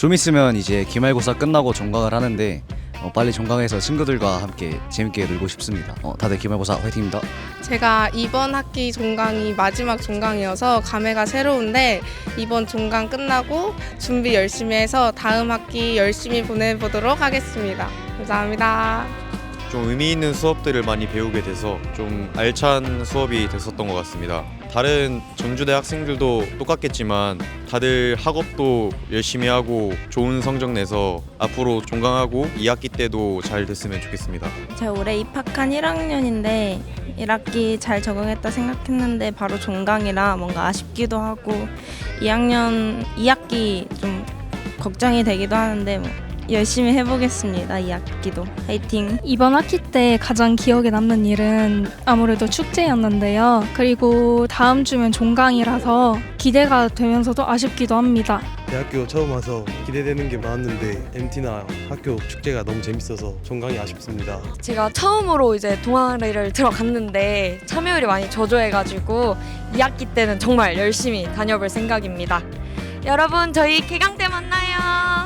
좀 있으면 이제 기말고사 끝나고 종강을 하는데 어, 빨리 종강해서 친구들과 함께 재밌게 놀고 싶습니다. 어, 다들 기말고사 화이팅입니다. 제가 이번 학기 종강이 마지막 종강이어서 감회가 새로운데 이번 종강 끝나고 준비 열심히 해서 다음 학기 열심히 보내보도록 하겠습니다. 감사합니다. 좀 의미 있는 수업들을 많이 배우게 돼서 좀 알찬 수업이 됐었던 것 같습니다. 다른 전주대 학생들도 똑같겠지만 다들 학업도 열심히 하고 좋은 성적 내서 앞으로 종강하고 2학기 때도 잘 됐으면 좋겠습니다. 제가 올해 입학한 1학년인데 1학기 잘 적응했다 생각했는데 바로 종강이라 뭔가 아쉽기도 하고 2학년 2학기 좀 걱정이 되기도 하는데 뭐 열심히 해보겠습니다. 2학기도 화이팅! 이번 학기 때 가장 기억에 남는 일은 아무래도 축제였는데요. 그리고 다음 주면 종강이라서 기대가 되면서도 아쉽기도 합니다. 대학교 처음 와서 기대되는 게 많았는데 MT나 학교 축제가 너무 재밌어서 종강이 아쉽습니다. 제가 처음으로 이제 동아리를 들어갔는데 참여율이 많이 저조해가지고 2학기 때는 정말 열심히 다녀볼 생각입니다. 여러분 저희 개강 때 만나요.